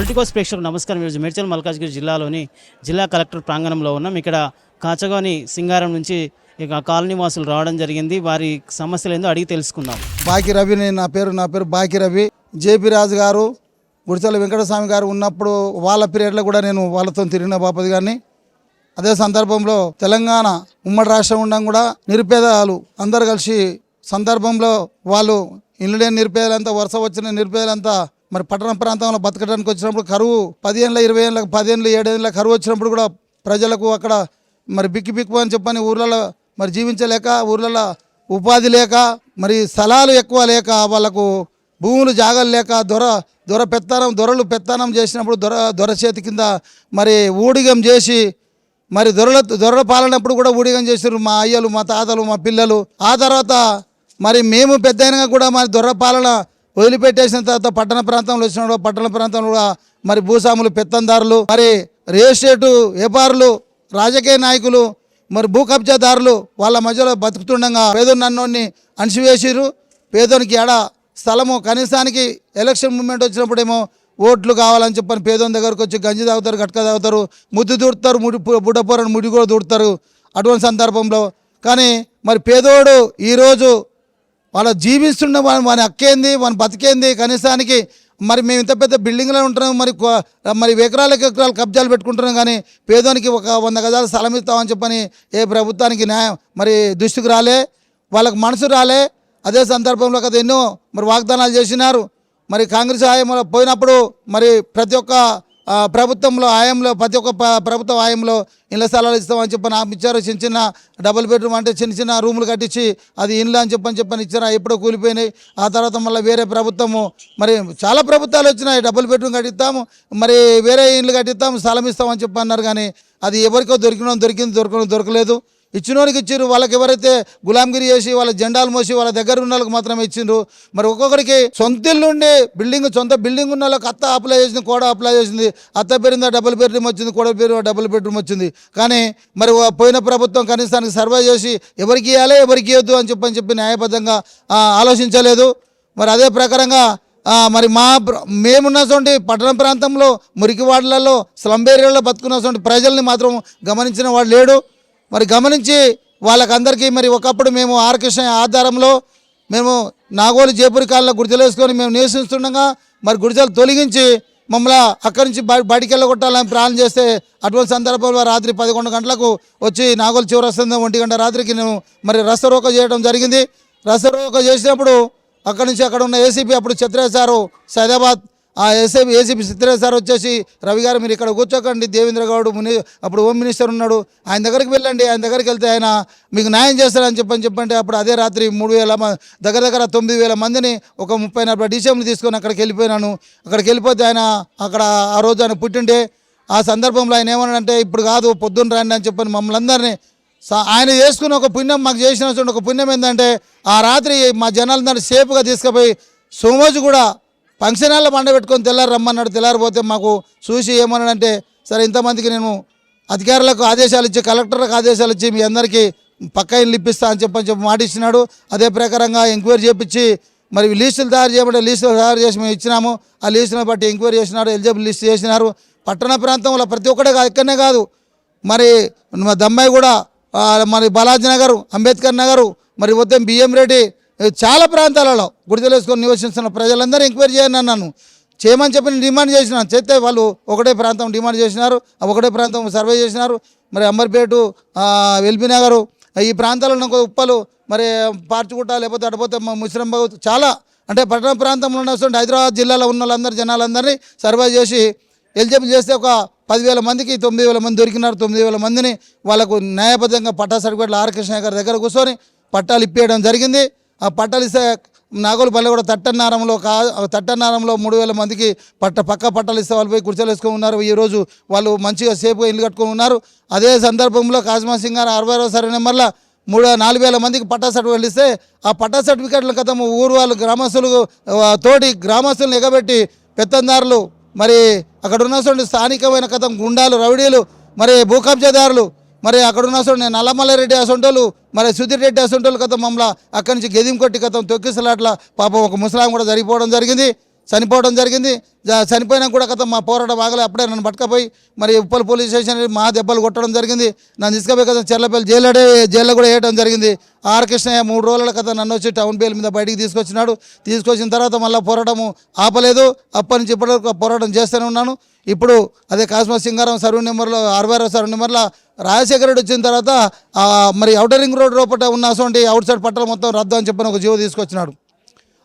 Politicos ప్రేక్షకులు నమస్కారం. ఈరోజు మేడ్చల్ మల్కాజ్గిరి జిల్లాలోని జిల్లా కలెక్టర్ ప్రాంగణంలో ఉన్నాం. ఇక్కడ కాచగాని సింగారం నుంచి ఇక కాలనీ వాసులు రావడం జరిగింది. వారి సమస్యలు ఏందో అడిగి తెలుసుకుందాం. బాకి రవి నా పేరు నా పేరు బాకి రవి. జేపీ రాజు గారు గుడిచల వెంకటస్వామి గారు ఉన్నప్పుడు వాళ్ళ పీరియడ్లో కూడా నేను వాళ్ళతో తిరిగిన బాపది కానీ అదే సందర్భంలో తెలంగాణ ఉమ్మడి రాష్ట్రం ఉండడం కూడా నిరుపేదలు అందరు కలిసి సందర్భంలో వాళ్ళు ఇల్లు లేని నిరుపేదలంతా వరుస వచ్చిన నిరుపేదలంతా మరి పట్టణ ప్రాంతంలో బతకడానికి వచ్చినప్పుడు కరువు పదిహేనుల ఇరవై ఏళ్ళ పదిహేనుల ఏడేళ్ళ కరువు వచ్చినప్పుడు కూడా ప్రజలకు అక్కడ మరి బిక్కి బిక్కు అని చెప్పని ఊర్లలో మరి జీవించలేక ఊర్లలో ఉపాధి లేక మరి స్థలాలు ఎక్కువ లేక వాళ్ళకు భూములు జాగలు లేక దొర దొర పెత్తనం దొరలు పెత్తనం చేసినప్పుడు దొర దొర చేతి కింద మరి ఊడిగం చేసి మరి దొరల దొరల పాలనప్పుడు కూడా ఊడిగం చేసారు మా అయ్యలు మా తాతలు మా పిల్లలు. ఆ తర్వాత మరి మేము పెద్ద కూడా మరి దొర పాలన వదిలిపెట్టేసిన తర్వాత పట్టణ ప్రాంతంలో వచ్చినప్పుడు పట్టణ ప్రాంతంలో కూడా మరి భూస్వాములు పెత్తందారులు మరి రియల్ ఎస్టేటు వ్యాపారులు రాజకీయ నాయకులు మరి భూ కబ్జాదారులు వాళ్ళ మధ్యలో బతుకుతుండగా పేదోని నన్నోని అణిచివేసిర్రు. పేదోనికి ఎడ స్థలము కనీసానికి ఎలక్షన్ మూమెంట్ వచ్చినప్పుడేమో ఓట్లు కావాలని చెప్పని పేదోని దగ్గరకు వచ్చి గంజి తాగుతారు గట్క తాగుతారు ముద్దు దూడతారు ముడి బుడ్డపోరని ముడి కూడా దూడతారు అటువంటి సందర్భంలో. కానీ మరి పేదోడు ఈరోజు వాళ్ళు జీవిస్తుండే వాని వాని అక్కేంది వాని బతికేంది కనీసానికి. మరి మేము ఇంత పెద్ద బిల్డింగ్లో ఉంటున్నాం మరి మరి ఎకరాలకు ఎకరాలు కబ్జాలు పెట్టుకుంటున్నాం కానీ పేదోనికి ఒక వంద గజాలు స్థలం ఇస్తామని చెప్పని ఏ ప్రభుత్వానికి న్యాయం మరి దృష్టికి రాలే వాళ్ళకి మనసు రాలే. అదే సందర్భంలో కదా ఎన్నో మరి వాగ్దానాలు చేసినారు. మరి కాంగ్రెస్ హయాంలో పోయినప్పుడు మరి ప్రతి ఒక్క ప్రభుత్వంలో ఆయంలో ప్రతి ఒక్క ప్రభుత్వ హయాంలో ఇళ్ళ స్థలాలు ఇస్తామని చెప్పని ఇచ్చారు. చిన్న చిన్న డబుల్ బెడ్రూమ్ అంటే చిన్న చిన్న రూములు కట్టించి అది ఇండ్లు అని చెప్పని చెప్పని ఇచ్చారు. ఎప్పుడో కూలిపోయినాయి. ఆ తర్వాత మళ్ళీ వేరే ప్రభుత్వము మరి చాలా ప్రభుత్వాలు వచ్చినాయి. డబుల్ బెడ్రూమ్ కట్టిస్తాము మరి వేరే ఇండ్లు కట్టిస్తాము స్థలం ఇస్తామని చెప్పి అన్నారు కానీ అది ఎవరికో దొరికిన దొరికింది దొరకడం దొరకలేదు. ఇచ్చినోనికి ఇచ్చారు వాళ్ళకి ఎవరైతే గులాంగిరి చేసి వాళ్ళ జెండాలు మోసి వాళ్ళ దగ్గర ఉన్న వాళ్ళకి మాత్రమే ఇచ్చిండ్రు. మరి ఒక్కొక్కరికి సొంత ఇల్లుండి బిల్డింగ్ సొంత బిల్డింగ్ ఉన్న వాళ్ళకి అత్త అప్లై చేసింది కోడ అప్లై చేసింది. అత్త పేరుందా డబుల్ బెడ్రూమ్ వచ్చింది కోడ పేరు డబుల్ బెడ్రూమ్ వచ్చింది. కానీ మరి పోయిన ప్రభుత్వం కనీసానికి సర్వే చేసి ఎవరికి ఇవ్వాలి ఎవరికి ఇవ్వద్దు అని చెప్పని చెప్పి న్యాయబద్ధంగా ఆలోచించలేదు. మరి అదే ప్రకారంగా మరి మా మేమున్నటువంటి పట్టణ ప్రాంతంలో మురికి వాడలలో స్లంబేరియాలో బతుకున్నటువంటి ప్రజల్ని మాత్రం గమనించిన వాడు లేడు. మరి గమనించి వాళ్ళకందరికీ మరి ఒకప్పుడు మేము ఆర్కృష్ణ ఆధారంలో మేము నాగోలు జేపూరి కాలంలో గుడిసెలు వేసుకొని మేము నివసిస్తుండగా మరి గుడిజలు తొలగించి మమ్మల్ని అక్కడి నుంచి బయ బయటికి వెళ్ళగొట్టాలని ప్లాన్ చేస్తే అటువంటి సందర్భంలో రాత్రి పదకొండు గంటలకు వచ్చి నాగోలు చివరస్తుంది ఒంటి గంట రాత్రికి నేను మరి రసరోక చేయడం జరిగింది. రసరోక చేసినప్పుడు అక్కడి నుంచి అక్కడ ఉన్న ఏసీపీ అప్పుడు చిత్రేష్ సారు సైదాబాద్ ఆ ఏసీపీ ఏసీపీ చిత్రేష్ సార్ వచ్చేసి రవి గారు మీరు ఇక్కడ కూర్చోకండి దేవేంద్ర గౌడ్ ముని అప్పుడు హోమ్ మినిస్టర్ ఉన్నాడు. ఆయన దగ్గరికి వెళ్ళండి ఆయన దగ్గరికి వెళ్తే ఆయన మీకు న్యాయం చేస్తారని చెప్పని చెప్పంటే అప్పుడు అదే రాత్రి మూడు వేల మ- దగ్గర దగ్గర తొమ్మిది వేల మందిని ఒక ముప్పై నలభై డీసీఎంలు తీసుకొని అక్కడికి వెళ్ళిపోయినాను. అక్కడికి వెళ్ళిపోతే ఆయన అక్కడ ఆ రోజు ఆయన పుట్టిండే. ఆ సందర్భంలో ఆయన ఏమన్నాడంటే ఇప్పుడు కాదు పొద్దున్న రండి అని చెప్పని మమ్మల్ని అందరినీ ఆయన చేసుకున్న ఒక పుణ్యం మాకు చేసిన ఒక పుణ్యం ఏంటంటే ఆ రాత్రి మా జనాలందరినీ సేఫ్గా తీసుకుపోయి సోమోజు కూడా ఫంక్షన్ హాల్లో పండ పెట్టుకొని రమ్మన్నాడు. తెల్లారిపోతే మాకు చూసి ఏమన్నాడంటే సరే ఇంతమందికి నేను అధికారులకు ఆదేశాలు ఇచ్చి కలెక్టర్లకు ఆదేశాలు ఇచ్చి మీ అందరికీ పక్క ఇల్లు ఇప్పిస్తా అని చెప్పని చెప్పి మాట ఇచ్చినాడు. అదే ప్రకారంగా ఎంక్వైరీ చేపించి మరి లీస్టులు తయారు చేయమంటే లీస్టులు తయారు చేసి మేము ఇచ్చినాము. ఆ లిస్టును బట్టి ఎంక్వైరీ చేసినారు ఎలిజిబుల్ లిస్ట్ చేసినారు. పట్టణ ప్రాంతంలో ప్రతి ఒక్కటే కాదు ఇక్కడనే కాదు. మరి మా దమ్మాయి కూడా మరి బాలాజీ నగరు అంబేద్కర్ నగరు మరి ఉదయం బియ్యం రెడ్డి చాలా ప్రాంతాలలో గుడిదలు నివసిస్తున్న ప్రజలందరూ ఎంక్వైరీ చేయండి అన్నాను. చేయమని చెప్పి డిమాండ్ చేసినాను. చేస్తే వాళ్ళు ఒకటే ప్రాంతం డిమాండ్ చేసినారు ఒకటే ప్రాంతం సర్వే చేసినారు. మరి అంబర్పేటు ఎల్బీ ఈ ప్రాంతాలలో ఉన్న ఉప్పలు మరి పార్చుకుంట లేకపోతే అడిపోతే మా చాలా అంటే పట్టణ ప్రాంతంలో ఉన్నటువంటి హైదరాబాద్ జిల్లాలో ఉన్న వాళ్ళందరూ జనాలందరినీ సర్వే చేసి ఎలిజిబుల్ చేస్తే ఒక పదివేల మందికి తొమ్మిది వేల మంది దొరికినారు. తొమ్మిది వేల మందిని వాళ్ళకు న్యాయబద్ధంగా పట్టా సర్టిఫికేట్లు ఆర్ కృష్ణ గారి దగ్గర కూర్చొని పట్టాలు ఇప్పించడం జరిగింది. ఆ పట్టాలు ఇస్తే నాగోలుపల్లి కూడా తట్టన్నారంలో కా తట్టన్నారంలో మూడు వేల మందికి పట్ట పక్క పట్టాలు ఇస్తే వాళ్ళు పోయి కుర్చీలు వేసుకొని ఉన్నారు. ఈరోజు వాళ్ళు మంచిగా సేఫ్గా ఇల్లు కట్టుకొని ఉన్నారు. అదే సందర్భంలో కాజ్మా సింగ్ గారు అరవై అరవై సర్వే నెంబర్లో మూడు నాలుగు వేల మందికి పట్టా సర్టిఫికేట్లు ఇస్తే ఆ పట్టా సర్టిఫికేట్ల కథ ఊరు వాళ్ళు గ్రామస్తులు తోటి గ్రామస్తులను ఎగబెట్టి పెత్తందారులు మరి అక్కడ ఉన్నటువంటి స్థానికమైన కథం గుండాలు రౌడీలు మరి భూకబ్జాదారులు మరి అక్కడ ఉన్న అసలు నేను రెడ్డి అసంటోళ్ళు మరి సుధీర్ రెడ్డి అసంటోళ్ళు కథ మమ్మల్ని అక్కడి నుంచి గెదిం కొట్టి కథం తొక్కిసలాట్ల పాపం ఒక ముసలాం కూడా జరిగిపోవడం జరిగింది. చనిపోవడం జరిగింది. చనిపోయినా కూడా కథ మా పోరాటం ఆగలే. అప్పుడే నన్ను పట్టుకపోయి మరి ఉప్పల్ పోలీస్ స్టేషన్ మా దెబ్బలు కొట్టడం జరిగింది. నన్ను తీసుకుపోయి కదా చెర్లపల్లి జైల్లో జైల్లో కూడా వేయడం జరిగింది. ఆర్ కృష్ణయ్య మూడు రోజుల కథ నన్ను వచ్చి టౌన్ బెయిల్ మీద బయటికి తీసుకొచ్చినాడు. తీసుకొచ్చిన తర్వాత మళ్ళీ పోరాటము ఆపలేదు. అప్పటి నుంచి ఇప్పటివరకు పోరాటం చేస్తూనే ఉన్నాను. ఇప్పుడు అదే కాస్మస్ సింగారం సర్వ్ నెంబర్లో అరవై ఆరో సర్వీ నెంబర్లో రాజశేఖర రెడ్డి వచ్చిన తర్వాత మరి అవుటర్ రింగ్ రోడ్ లోపల ఉన్న అటువంటి అవుట్ సైడ్ పట్టాలు మొత్తం రద్దు అని చెప్పిన ఒక జీవో తీసుకొచ్చినాడు.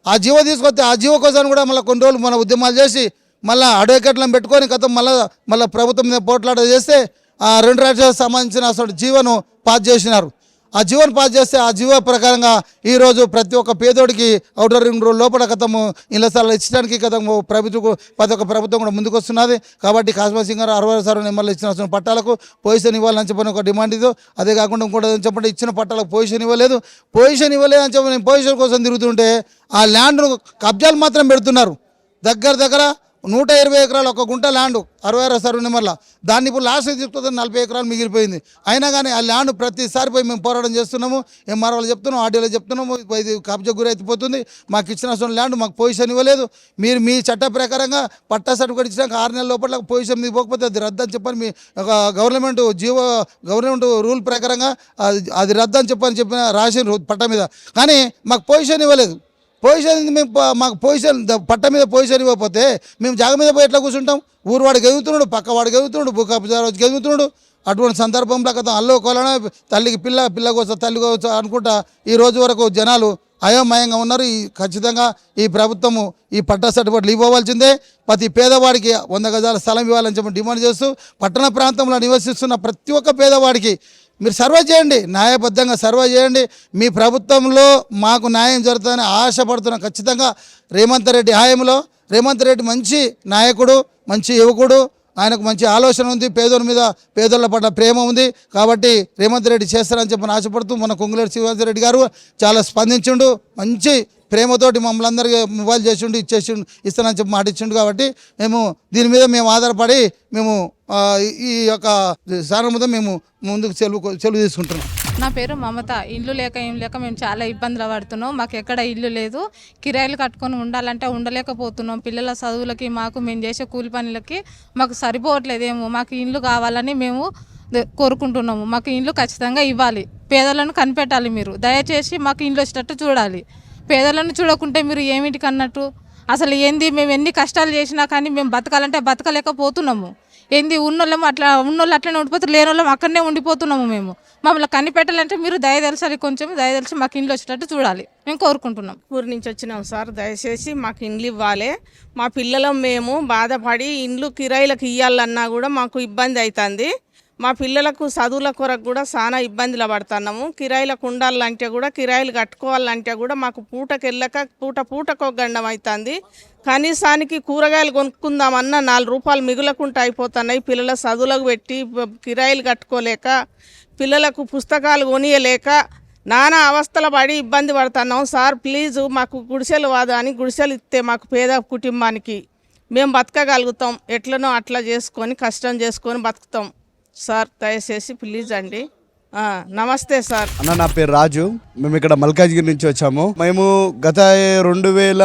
ఆ జీవో తీసుకొస్తే ఆ జీవో కోసం కూడా మళ్ళీ కొన్ని రోజులు మన ఉద్యమాలు చేసి మళ్ళీ అడ్వకేట్లను పెట్టుకొని గతం మళ్ళీ మళ్ళీ ప్రభుత్వం మీద పోట్లాట చేస్తే ఆ రెండు రాష్ట్రాలకు సంబంధించిన అసలు జీవను పాస్ చేసినారు. ఆ జీవోను పాస్ చేస్తే ఆ జీవో ప్రకారంగా ఈరోజు ప్రతి ఒక్క పేదోడికి అవుటర్ రింగ్ రోడ్ లోపల గతము ఇళ్ళ స్థలాలు ఇచ్చడానికి కథము ప్రభుత్వం ప్రతి ఒక్క ప్రభుత్వం కూడా ముందుకొస్తున్నది. కాబట్టి కాశ్మీర్ సింగ్ గారు అరవై సార్ ఎమ్మెల్యే ఇచ్చిన పట్టాలకు పొజిషన్ ఇవ్వాలని చెప్పని ఒక డిమాండ్ ఇది. అదే కాకుండా ఇంకోటి చెప్పండి ఇచ్చిన పట్టాలకు పొజిషన్ ఇవ్వలేదు. పొజిషన్ ఇవ్వలేదు అని చెప్పి పొజిషన్ కోసం తిరుగుతుంటే ఆ ల్యాండ్ను కబ్జాలు మాత్రం పెడుతున్నారు. దగ్గర దగ్గర నూట ఇరవై ఎకరాలు ఒక గుంట ల్యాండ్ అరవై ఆరో సర్వే నెంబర్లో దాన్ని ఇప్పుడు లాస్ట్ తీసుకుంటే నలభై ఎకరాలు మిగిలిపోయింది. అయినా కానీ ఆ ల్యాండ్ ప్రతిసారి పోయి మేము పోరాటం చేస్తున్నాము. ఎంఆర్ఓలు చెప్తున్నాము ఆర్డీలో చెప్తున్నాము ఇది కబ్జా గురి అయిపోతుంది మాకు ఇచ్చిన ల్యాండ్ మాకు పొజిషన్ ఇవ్వలేదు. మీరు మీ చట్ట ప్రకారంగా పట్టా సర్టిఫికేట్ ఇచ్చినాక ఆరు నెలల లోపల పొజిషన్ మీకు పోకపోతే అది రద్దు అని చెప్పని మీ గవర్నమెంట్ జీవో గవర్నమెంట్ రూల్ ప్రకారంగా అది అది రద్దు అని చెప్పని చెప్పిన రాసిన పట్టా మీద. కానీ మాకు పొజిషన్ ఇవ్వలేదు. పొజిషన్ మేము మాకు పొజిషన్ పట్ట మీద పొజిషన్ ఇవ్వకపోతే మేము జాగ మీద పోయి ఎట్లా కూర్చుంటాం? ఊరువాడు వాడికి పక్కవాడు పక్క వాడికి రోజు బుక్క అటువంటి సందర్భంలో కదా అల్లో కొలన తల్లికి పిల్ల పిల్ల కోసం తల్లి కోసం అనుకుంటా ఈ రోజు వరకు జనాలు అయోమయంగా ఉన్నారు. ఈ ఖచ్చితంగా ఈ ప్రభుత్వము ఈ పట్టా సర్టిఫికెట్లు ఇవ్వవలసిందే. ప్రతి పేదవాడికి వంద గజాల స్థలం ఇవ్వాలని చెప్పి డిమాండ్ చేస్తూ పట్టణ ప్రాంతంలో నివసిస్తున్న ప్రతి ఒక్క పేదవాడికి మీరు సర్వే చేయండి న్యాయబద్ధంగా సర్వ చేయండి. మీ ప్రభుత్వంలో మాకు న్యాయం జరుగుతుందని ఆశపడుతున్నాం ఖచ్చితంగా రేవంత్ రెడ్డి హాయంలో. రేవంత్ రెడ్డి మంచి నాయకుడు మంచి యువకుడు. ఆయనకు మంచి ఆలోచన ఉంది పేదోళ్ళ మీద పేదోళ్ళ పట్ల ప్రేమ ఉంది. కాబట్టి రేవంత్ రెడ్డి చేస్తారని చెప్పని ఆశపడుతూ మన కొంగులేటి శ్రీనివాసరెడ్డి గారు చాలా స్పందించుడు. మంచి ప్రేమతోటి మమ్మల్ని అందరికీ మొబైల్ చేసిండు ఇచ్చేసిండు ఇస్తానని చెప్పి మాట ఇచ్చిండు కాబట్టి మేము దీని మీద మేము ఆధారపడి మేము ఈ యొక్క సారం మీద మేము ముందుకు సెలవు సెలవు తీసుకుంటున్నాం. నా పేరు మమత. ఇల్లు లేక ఏం లేక మేము చాలా ఇబ్బందులు పడుతున్నాం. మాకు ఎక్కడ ఇల్లు లేదు. కిరాయిలు కట్టుకొని ఉండాలంటే ఉండలేకపోతున్నాం. పిల్లల చదువులకి మాకు మేము చేసే కూలి పనులకి మాకు సరిపోవట్లేదేమో. మాకు ఇల్లు కావాలని మేము కోరుకుంటున్నాము. మాకు ఇల్లు ఖచ్చితంగా ఇవ్వాలి. పేదలను కనిపెట్టాలి మీరు. దయచేసి మాకు ఇల్లు వచ్చేటట్టు చూడాలి. పేదలను చూడకుంటే మీరు ఏమిటికి అన్నట్టు అసలు ఏంది మేము ఎన్ని కష్టాలు చేసినా కానీ మేము బతకాలంటే బతకలేకపోతున్నాము. ఏంది ఉన్నోళ్ళము అట్లా ఉన్నోళ్ళు అట్లనే ఉండిపోతారు లేని వాళ్ళం అక్కడనే ఉండిపోతున్నాము మేము. మమ్మల్ని కనిపెట్టాలంటే మీరు దయదలసాలి కొంచెం దయ మాకు ఇండ్లు వచ్చేటట్టు చూడాలి. మేము కోరుకుంటున్నాం. ఊరి నుంచి వచ్చినాం సార్ దయచేసి మాకు ఇండ్లు ఇవ్వాలి. మా పిల్లలం మేము బాధపడి ఇండ్లు కిరాయిలకు ఇవ్వాలన్నా కూడా మాకు ఇబ్బంది అవుతుంది. మా పిల్లలకు చదువుల కొరకు కూడా చాలా ఇబ్బందులు పడుతున్నాము. కిరాయిలకు ఉండాలంటే కూడా కిరాయిలు కట్టుకోవాలంటే కూడా మాకు పూటకెళ్ళక పూట పూటకు గండం అవుతుంది కనీసానికి కూరగాయలు కొనుక్కుందామన్నా నాలుగు రూపాయలు మిగులకుంటూ అయిపోతున్నాయి. పిల్లల చదువులకు పెట్టి కిరాయిలు కట్టుకోలేక పిల్లలకు పుస్తకాలు కొనియలేక నానా అవస్థల పడి ఇబ్బంది పడుతున్నాం. సార్ ప్లీజ్ మాకు గుడిసెలు వాదు అని గుడిసెలు ఇస్తే మాకు పేద కుటుంబానికి మేము బతకగలుగుతాం. ఎట్లనో అట్లా చేసుకొని కష్టం చేసుకొని బతుకుతాం. సార్ దయచేసి ప్లీజ్ అండి. నమస్తే సార్. అన్న నా పేరు రాజు. మేము ఇక్కడ మల్కాజ్గిరి నుంచి వచ్చాము. మేము గత రెండు వేల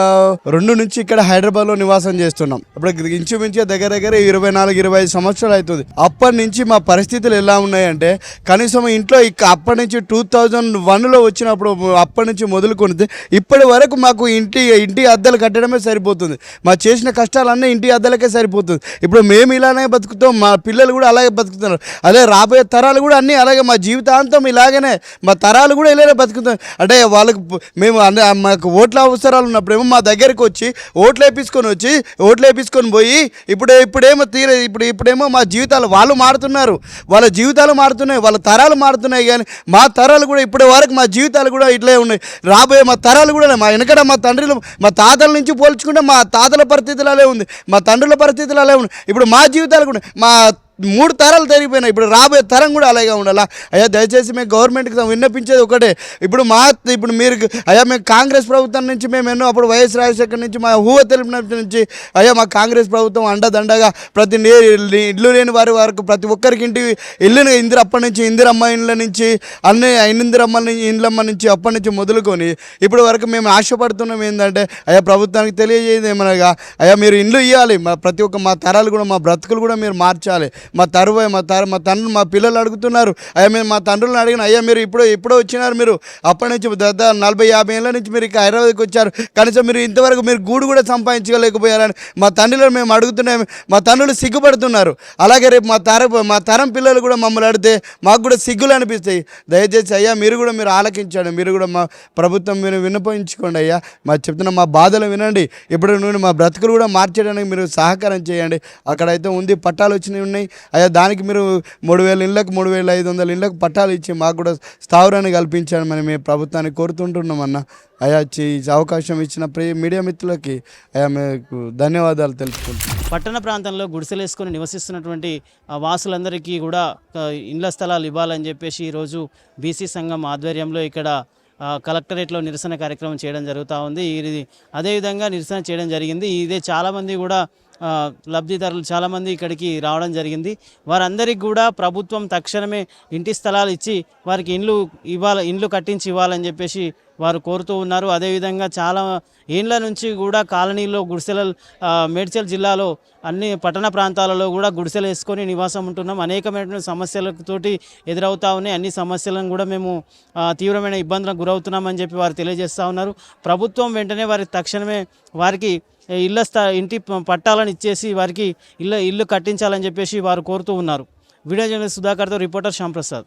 రెండు నుంచి ఇక్కడ హైదరాబాద్లో నివాసం చేస్తున్నాం. ఇప్పుడు ఇంచుమించు దగ్గర దగ్గర ఇరవై నాలుగు ఇరవై ఐదు సంవత్సరాలు అవుతుంది. అప్పటి నుంచి మా పరిస్థితులు ఎలా ఉన్నాయంటే కనీసం ఇంట్లో అప్పటి నుంచి టూ థౌజండ్ వన్లో వచ్చినప్పుడు అప్పటి నుంచి మొదలుకొని ఇప్పటి వరకు మాకు ఇంటి ఇంటి అద్దెలు కట్టడమే సరిపోతుంది. మా చేసిన కష్టాలన్నీ ఇంటి అద్దెలకే సరిపోతుంది. ఇప్పుడు మేము ఇలానే బతుకుతాం మా పిల్లలు కూడా అలాగే బతుకుతున్నారు. అదే రాబోయే తరాలు కూడా అన్నీ అలాగే మా జీవితం జీవితాంతం ఇలాగనే మా తరాలు కూడా ఇలానే బతుకుతాం. అంటే వాళ్ళకు మేము మాకు ఓట్ల అవసరాలు ఉన్నప్పుడేమో మా దగ్గరికి వచ్చి ఓట్లు వేపించుకొని వచ్చి ఓట్లు వేపించుకొని పోయి ఇప్పుడు ఇప్పుడేమో తీర ఇప్పుడు ఇప్పుడేమో మా జీవితాలు వాళ్ళు మారుతున్నారు. వాళ్ళ జీవితాలు మారుతున్నాయి వాళ్ళ తరాలు మారుతున్నాయి కానీ మా తరాలు కూడా ఇప్పటి వరకు మా జీవితాలు కూడా ఇట్లే ఉన్నాయి. రాబోయే మా తరాలు కూడా మా వెనకడ మా తండ్రులు మా తాతల నుంచి పోల్చుకుంటే మా తాతల పరిస్థితులు అలే ఉంది. మా తండ్రుల పరిస్థితులు అలా ఉంది. ఇప్పుడు మా జీవితాలు కూడా మా మూడు తరాలు తరిగిపోయినాయి. ఇప్పుడు రాబోయే తరం కూడా అలాగే ఉండాలా? అయ్యా దయచేసి మేము గవర్నమెంట్కి విన్నపించేది ఒకటే. ఇప్పుడు మా ఇప్పుడు మీరు అయ్యా మేము కాంగ్రెస్ ప్రభుత్వం నుంచి మేము ఎన్నో అప్పుడు వైఎస్ రాజశేఖర్ నుంచి మా ఊహ తెలిపినప్పటి నుంచి అయ్యా మా కాంగ్రెస్ ప్రభుత్వం అండదండగా ప్రతి ఇల్లు లేని వారి వరకు ప్రతి ఒక్కరికి ఇంటి ఇల్లుని ఇందిరప్ప అప్పటి నుంచి ఇందిరమ్మ ఇండ్ల నుంచి అన్ని ఇందిరమ్మ నుంచి ఇండ్లమ్మ నుంచి అప్పటి నుంచి మొదలుకొని ఇప్పుడు వరకు మేము ఆశపడుతున్నాం ఏంటంటే అయ్యా ప్రభుత్వానికి తెలియజేయదు ఏమనగా అయ్యా మీరు ఇండ్లు ఇవ్వాలి మా ప్రతి ఒక్క మా తరాలు కూడా మా బ్రతుకులు కూడా మీరు మార్చాలి. మా తరువే మా తర మా తండ్రి మా పిల్లలు అడుగుతున్నారు అయ్యా మేము మా తండ్రులను అడిగిన అయ్యా మీరు ఇప్పుడు ఇప్పుడో వచ్చినారు మీరు. అప్పటి నుంచి దాదాపు నలభై యాభై ఏళ్ళ నుంచి మీరు ఇక్కడ హైదరాబాద్కి వచ్చారు. కనీసం మీరు ఇంతవరకు మీరు గూడు కూడా సంపాదించలేకపోయారని మా తండ్రిలో మేము అడుగుతున్నాం. మా తండ్రులు సిగ్గుపడుతున్నారు. అలాగే రేపు మా తర మా తరం పిల్లలు కూడా మమ్మల్ని అడిగితే మాకు కూడా సిగ్గులు అనిపిస్తాయి. దయచేసి అయ్యా మీరు కూడా మీరు ఆలకించండి. మీరు కూడా మా ప్రభుత్వం మీరు విన్నపించుకోండి అయ్యా. మా చెప్తున్న మా బాధలు వినండి. ఇప్పుడు నుండి మా బ్రతుకులు కూడా మార్చడానికి మీరు సహకారం చేయండి. అక్కడైతే ఉంది పట్టాలు వచ్చినవి ఉన్నాయి. అయ్యా దానికి మీరు మూడు వేల ఇళ్ళకు మూడు వేల ఐదు వందల ఇళ్ళకు పట్టాలు ఇచ్చి మాకు కూడా స్థావరాన్ని కల్పించాలని మనం మేము ప్రభుత్వాన్ని కోరుతుంటున్నాం అన్న. అయ్యా అవకాశం ఇచ్చిన మీడియా మిత్రులకి అయ్యా మీకు ధన్యవాదాలు తెలుపుకుంటున్నాం. పట్టణ ప్రాంతంలో గుడిసెలేసుకొని నివసిస్తున్నటువంటి వాసులందరికీ కూడా ఇండ్ల స్థలాలు ఇవ్వాలని చెప్పేసి ఈరోజు బీసీ సంఘం ఆధ్వర్యంలో ఇక్కడ కలెక్టరేట్లో నిరసన కార్యక్రమం చేయడం జరుగుతూ ఉంది. ఇది అదేవిధంగా నిరసన చేయడం జరిగింది. ఇదే చాలామంది కూడా లబ్ధిదారులు చాలామంది ఇక్కడికి రావడం జరిగింది. వారందరికీ కూడా ప్రభుత్వం తక్షణమే ఇంటి స్థలాలు ఇచ్చి వారికి ఇండ్లు ఇవ్వాల ఇండ్లు కట్టించి ఇవ్వాలని చెప్పేసి వారు కోరుతూ ఉన్నారు. అదేవిధంగా చాలా ఏండ్ల నుంచి కూడా కాలనీలో గుడిసెల మేడ్చల్ జిల్లాలో అన్ని పట్టణ ప్రాంతాలలో కూడా గుడిసెలు వేసుకొని నివాసం ఉంటున్నాం. అనేకమైనటువంటి సమస్యలతోటి ఎదురవుతా ఉన్నాయి. అన్ని సమస్యలను కూడా మేము తీవ్రమైన ఇబ్బందులకు గురవుతున్నామని చెప్పి వారు తెలియజేస్తూ ఉన్నారు. ప్రభుత్వం వెంటనే వారికి తక్షణమే వారికి ఇళ్ళ స్థా ఇంటి పట్టాలను ఇచ్చేసి వారికి ఇల్లు ఇల్లు కట్టించాలని చెప్పేసి వారు కోరుతూ ఉన్నారు. Video journalist సుధాకర్తో reporter Shyamprasad.